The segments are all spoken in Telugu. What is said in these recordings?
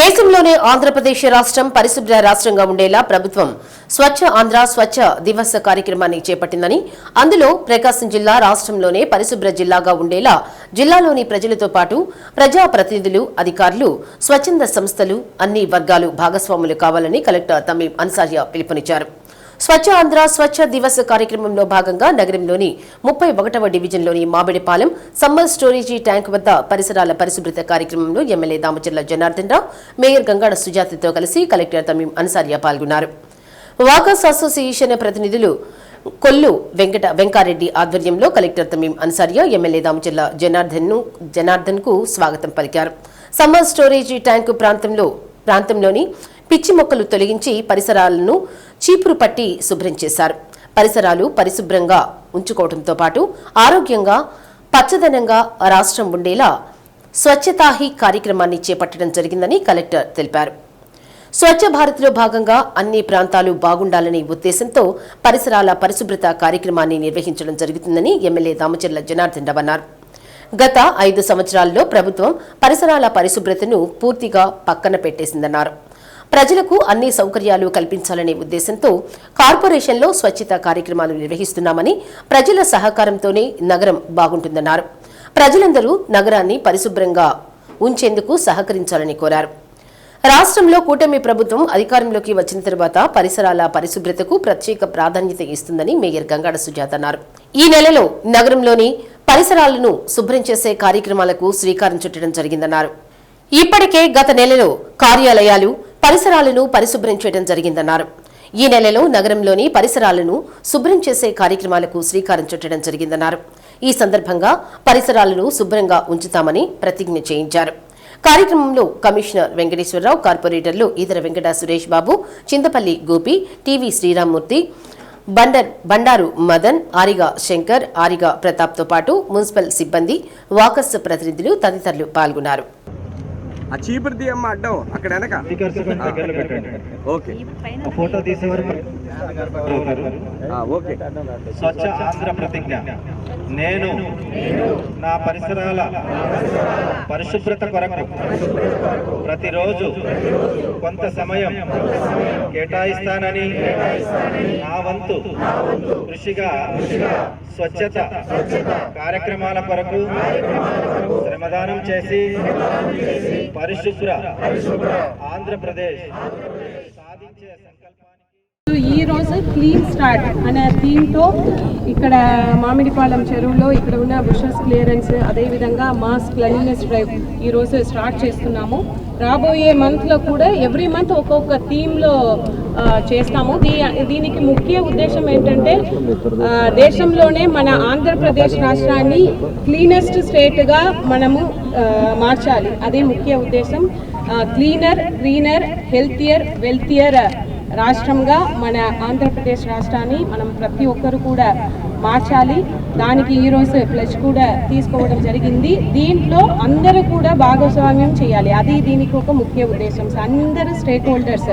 దేశంలోనే ఆంధ్రప్రదేశ్ రాష్ట్రం పరిశుభ్ర రాష్ట్రంగా ఉండేలా ప్రభుత్వం స్వచ్ఛ ఆంధ్ర స్వచ్ఛ దివస్ కార్యక్రమాన్ని చేపట్టిందని అందులో ప్రకాశం జిల్లా రాష్ట్రంలోనే పరిశుభ్ర జిల్లాగా ఉండేలా జిల్లాలోని ప్రజలతో పాటు ప్రజాప్రతినిధులు అధికారులు స్వచ్ఛంద సంస్థలు అన్ని వర్గాలు భాగస్వాములు కావాలని కలెక్టర్ తమీం అన్సారియా పిలుపునిచ్చారు. స్వచ్ఛ ఆంధ్ర స్వచ్ఛ దివస్ కార్యక్రమంలో భాగంగా నగరంలోని ముప్పై ఒకటవ డివిజన్లోని మామిడిపాలెం సమ్మర్ స్టోరేజీ ట్యాంక్ వద్ద పరిసరాల పరిశుభ్రత కార్యక్రమంలో ఎమ్మెల్యే దామచర్ల జనార్దన్ రావు మేయర్ గంగాడ సుజాతతో కలిసి కలెక్టర్ తమీం అన్సారియా పాల్గొన్నారు. వాకర్స్ అసోసియేషన్ ప్రతినిధులు కొల్లు వెంకట వెంకారెడ్డి ఆధ్వర్యంలో కలెక్టర్ తమీం అన్సారియా ఎమ్మెల్యే దామచర్ల జనార్దన్ జనార్దన్కు స్వాగతం పలికారు. సమ్మర్ స్టోరేజీ ట్యాంకు ప్రాంతంలో ప్రాంతంలోని పిచ్చి మొక్కలు తొలగించి పరిసరాలను చీపురు పట్టి శుభ్రం చేశారు. పరిసరాలు పరిశుభ్రంగా ఉంచుకోవడంతో పాటు ఆరోగ్యంగా పచ్చదనంగా రాష్ట్రం ఉండేలా స్వచ్ఛతాహి కార్యక్రమాన్ని చేపట్టడం జరిగిందని కలెక్టర్ తెలిపారు. స్వచ్ఛ భారత్లో భాగంగా అన్ని ప్రాంతాలు బాగుండాలనే ఉద్దేశంతో పరిసరాల పరిశుభ్రత కార్యక్రమాన్ని నిర్వహించడం జరుగుతుందని ఎమ్మెల్యే దామచర్ల జనార్దన్ రావు అన్నారు. గత ఐదు సంవత్సరాల్లో ప్రభుత్వం పరిసరాల పరిశుభ్రతను పూర్తిగా పక్కన పెట్టేసిందన్నారు. ప్రజలకు అన్ని సౌకర్యాలు కల్పించాలనే ఉద్దేశంతో కార్పొరేషన్లో స్వచ్ఛత కార్యక్రమాలు నిర్వహిస్తున్నామని ప్రజల సహకారంతోనే నగరం బాగుంటుందన్నారు. ప్రజలందరూ నగరాన్ని పరిశుభ్రంగా ఉంచేందుకు సహకరించాలని కోరారు. రాష్ట్రంలో కూటమి ప్రభుత్వం అధికారంలోకి వచ్చిన తర్వాత పరిసరాల పరిశుభ్రతకు ప్రత్యేక ప్రాధాన్యత ఇస్తుందని మేయర్ గంగాడ సుజాత అన్నారు. ఈ నెలలో నగరంలోని పరిసరాలను శుభ్రం చేసే కార్యక్రమాలకు శ్రీకారం చుట్టడం జరిగిందన్నారు. ఇప్పటికే గత నెలలో కార్యాలయాలు పరిసరాలను పరిశుభ్రం చేయడం జరిగిందన్నారు. ఈ నెలలో నగరంలోని పరిసరాలను శుభ్రం చేసే కార్యక్రమాలకు శ్రీకారం చుట్టడం జరిగిందన్నారు. ఈ సందర్భంగా పరిసరాలను శుభ్రంగా ఉంచుతామని ప్రతిజ్ఞ చేయించారు. కార్యక్రమంలో కమిషనర్ వెంకటేశ్వరరావు కార్పొరేటర్లు ఈదర వెంకట సురేష్ బాబు చింతపల్లి గోపి టీవీ శ్రీరామ్మూర్తి బండర్ బండారు మదన్ ఆరిగా శంకర్ ఆరిగా ప్రతాప్తో పాటు మున్సిపల్ సిబ్బంది వాకర్స్ ప్రతినిధులు తదితరులు పాల్గొన్నారు. ఆ చీపురు తీయమ్మ అడ్డం అక్కడ వెనక. ఓకే. ఫోటో తీసే వరకు ఆ, ఓకే. స్వచ్ఛ ఆంధ్ర ప్రతిజ్ఞ. నేను నా పరిసరాల పరిశుభ్రత కొరకు ప్రతిరోజు కొంత సమయం కేటాయిస్తానని నా వంతు కృషిగా స్వచ్ఛత కార్యక్రమాల కొరకు శ్రమదానం చేసి పరిశుభ్ర ఆంధ్రప్రదేశ్. సో ఈ రోజు క్లీన్ స్టార్ట్ అనే థీమ్తో ఇక్కడ మామిడిపాలెం చెరువులో ఇక్కడ ఉన్న బుషెస్ క్లియరెన్స్ అదేవిధంగా మాస్ క్లీన్నెస్ డ్రైవ్ ఈ రోజు స్టార్ట్ చేస్తున్నాము. రాబోయే మంత్లో కూడా ఎవ్రీ మంత్ ఒక్కొక్క థీమ్లో చేస్తాము. దీ దీనికి ముఖ్య ఉద్దేశం ఏంటంటే దేశంలోనే మన ఆంధ్రప్రదేశ్ రాష్ట్రాన్ని క్లీనెస్ట్ స్టేట్గా మనము మార్చాలి. అదే ముఖ్య ఉద్దేశం. క్లీనర్ క్లీనర్ హెల్తియర్ వెల్తియర్ రాష్ట్రంగా మన ఆంధ్రప్రదేశ్ రాష్ట్రాన్ని మనం ప్రతి ఒక్కరు కూడా మార్చాలి. దానికి ఈరోజు ప్లస్ కూడా తీసుకోవడం జరిగింది. దీంట్లో అందరూ కూడా భాగస్వామ్యం చేయాలి. అది దీనికి ఒక ముఖ్య ఉద్దేశం. అందరూ స్టేక్ హోల్డర్స్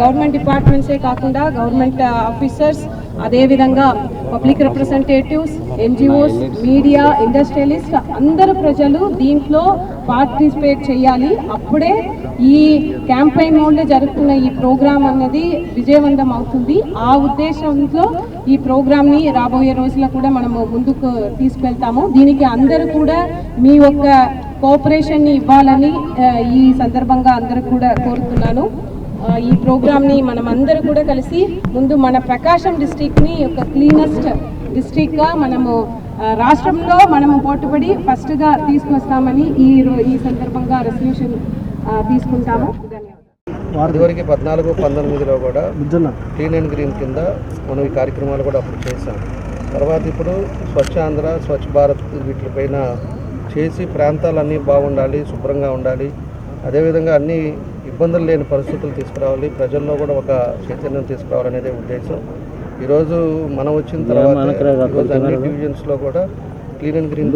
గవర్నమెంట్ డిపార్ట్మెంట్సే కాకుండా గవర్నమెంట్ ఆఫీసర్స్ అదేవిధంగా public representatives NGOs media industrialist అందరు ప్రజలు దీంట్లో పార్టిసిపేట్ చేయాలి. అప్పుడే ఈ క్యాంపెయిన్ మోడ్లో జరుగుతున్న ఈ ప్రోగ్రాం అన్నది విజయవంతం అవుతుంది. ఆ ఉద్దేశంతో ఈ ప్రోగ్రామ్ని రాబోయే రోజుల్లో కూడా మనము ముందుకు తీసుకెళ్తాము. దీనికి అందరూ కూడా మీ యొక్క కోఆపరేషన్ని ఇవ్వాలని ఈ సందర్భంగా అందరూ కూడా కోరుతున్నాను. ఈ ప్రోగ్రామ్ని మనం అందరూ కూడా కలిసి ముందు మన ప్రకాశం డిస్టిక్ని ఒక క్లీనెస్ట్ డిస్టిక్గా మనము రాష్ట్రంలో మనము పోటుపడి ఫస్ట్గా తీసుకొస్తామని ఈ ఈ సందర్భంగా రెసల్యూషన్ తీసుకుంటాము. ధన్యవాదాలు. ఇదివరకు పద్నాలుగు పంతొమ్మిదిలో కూడా క్లీన్ అండ్ గ్రీన్ కింద మనం ఈ కార్యక్రమాలు కూడా అప్పుడు చేసాం తర్వాత ఇప్పుడు స్వచ్ఛ ఆంధ్ర స్వచ్ఛ భారత్ వీటిపైన చేసి ప్రాంతాలన్నీ బాగుండాలి శుభ్రంగా ఉండాలి. అదేవిధంగా అన్ని ఇబ్బందులు లేని పరిస్థితులు తీసుకురావాలి. ప్రజల్లో కూడా ఒక చైతన్యం తీసుకురావాలనేదే ఉద్దేశం. ఈరోజు మనం వచ్చిన తర్వాత అన్ని డివిజన్స్లో కూడా క్లీన్ అండ్ గ్రీన్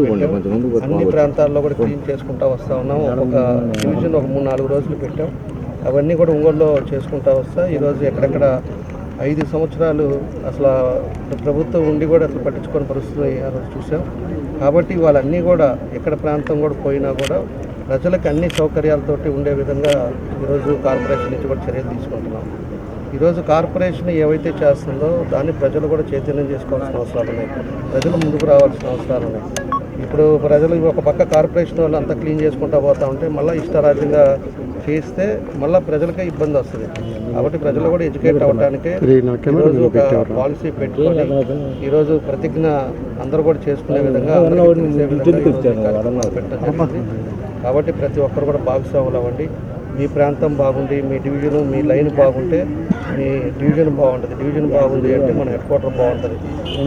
అన్ని ప్రాంతాల్లో కూడా క్లీన్ చేసుకుంటా వస్తూ ఉన్నాం. ఒక డివిజన్ ఒక మూడు నాలుగు రోజులు పెట్టాం. అవన్నీ కూడా ఒంగోలులో చేసుకుంటా వస్తా. ఈరోజు ఎక్కడెక్కడ ఐదు సంవత్సరాలు అసలు ప్రభుత్వం ఉండి కూడా అసలు పట్టించుకోని పరిస్థితి ఆ రోజు చూసాం. కాబట్టి వాళ్ళన్నీ కూడా ఎక్కడ ప్రాంతం కూడా పోయినా కూడా ప్రజలకు అన్ని సౌకర్యాలతోటి ఉండే విధంగా ఈరోజు కార్పొరేషన్ నుంచి కూడా చర్యలు తీసుకుంటున్నాం. ఈరోజు కార్పొరేషన్ ఏవైతే చేస్తుందో దాన్ని ప్రజలు కూడా చైతన్యం చేసుకోవాల్సిన అవసరాలు ఉన్నాయి. ప్రజలు ముందుకు రావాల్సిన అవసరాలు ఉన్నాయి. ఇప్పుడు ప్రజలు ఒక పక్క కార్పొరేషన్ వాళ్ళు అంతా క్లీన్ చేసుకుంటా పోతా ఉంటే మళ్ళీ ఇష్టరాజ్యంగా చేస్తే మళ్ళీ ప్రజలకే ఇబ్బంది వస్తుంది. కాబట్టి ప్రజలు కూడా ఎడ్యుకేట్ అవ్వడానికి ఈరోజు ఒక పాలసీ పెట్టుకొని ఈరోజు ప్రతిజ్ఞ అందరూ కూడా చేసుకునే విధంగా అందరికీ కాబట్టి ప్రతి ఒక్కరు కూడా భాగస్వాములు అవ్వండి. మీ ప్రాంతం బాగుండి మీ డివిజను మీ లైన్ బాగుంటే మీ డివిజన్ బాగుంటుంది. డివిజన్ బాగుంది అంటే మన హెడ్ క్వార్టర్ బాగుంటుంది.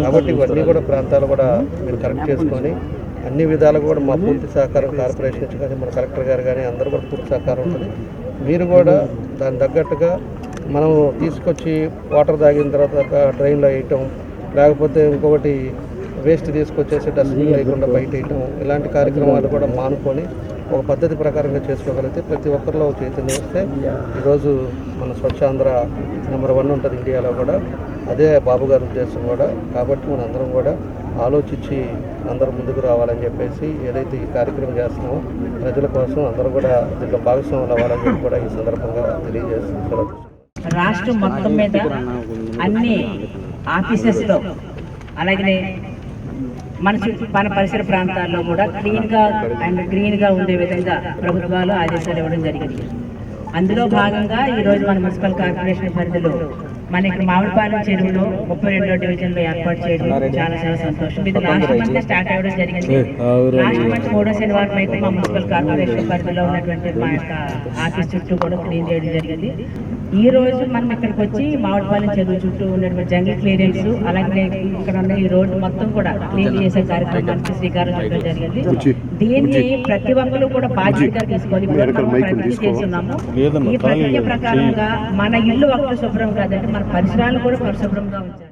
కాబట్టి ఇవన్నీ కూడా ప్రాంతాలు కూడా మీరు కరెక్ట్ చేసుకొని అన్ని విధాలుగా కూడా మా పూర్తి సహకారం కార్పొరేషన్ నుంచి కానీ మన కలెక్టర్ గారు కానీ అందరూ కూడా పూర్తి సహకారం ఉంటుంది. మీరు కూడా దాని తగ్గట్టుగా మనం తీసుకొచ్చి వాటర్ తాగిన తర్వాత డ్రైన్లో వేయటం లేకపోతే ఇంకొకటి వేస్ట్ తీసుకొచ్చేసి డస్ట్బిన్ లేకుండా బయట వేయటం ఇలాంటి కార్యక్రమాలు కూడా మానుకొని ఒక పద్ధతి ప్రకారంగా చేసుకోగలిగితే ప్రతి ఒక్కరిలో చైతన్యం వస్తే ఈరోజు మన స్వచ్ఛాంధ్ర నెంబర్ వన్ ఉంటుంది ఇండియాలో కూడా. అదే బాబు గారి ఉద్దేశం కూడా. కాబట్టి మన అందరం కూడా ఆలోచించి అందరూ ముందుకు రావాలని చెప్పేసి ఏదైతే ఈ కార్యక్రమం చేస్తున్నామో ప్రజల కోసం అందరూ కూడా దీంట్లో భాగస్వాములు అవ్వాలని చెప్పి కూడా ఈ సందర్భంగా తెలియజేస్తున్నాం. రాష్ట్రం మొత్తం మీద అన్ని ఆఫీసెస్లో అలాగే మన మన పరిసర ప్రాంతాల్లో కూడా క్లీన్గా అండ్ గ్రీన్గా ఉండే విధంగా ప్రభుత్వాలు ఆదేశాలు ఇవ్వడం జరిగింది. అందులో భాగంగా ఈరోజు మన మున్సిపల్ కార్పొరేషన్ పరిధిలో మన ఇక్కడ మామిడిపాలెం చెరువులో ముప్పై రెండో డివిజన్లో ఏర్పాటు చేయడం చాలా చాలా సంతోషం. ఇది లాస్ట్ మంత్ స్టార్ట్ అవ్వడం జరిగింది. లాస్ట్ మంత్ మూడో శనివారం అయితే మా మున్సిపల్ కార్పొరేషన్ పరిధిలో ఉన్నటువంటి మా యొక్క ఆఫీస్ చుట్టూ కూడా క్లీన్ చేయడం జరిగింది. ఈ రోజు మనం ఇక్కడికి వచ్చి మామిడిపాలెం చెరువు చుట్టూ ఉన్నటువంటి జంగిల్ క్లియరెన్స్ అలాగే ఇక్కడ ఉన్న ఈ రోడ్డు మొత్తం కూడా క్లీన్ చేసే కార్యక్రమానికి శ్రీకారం చుట్టడం జరిగింది. దీన్ని ప్రతి ఒక్కరు కూడా బాధ్యతగా తీసుకొని చేస్తున్నాము. ఈ ప్రతిజ్ఞ ప్రకారంగా మన ఇల్లు ఒక్కరు శుభ్రం కాదంటే మన పరిసరాలు కూడా పరిశుభ్రంగా ఉంచాలి.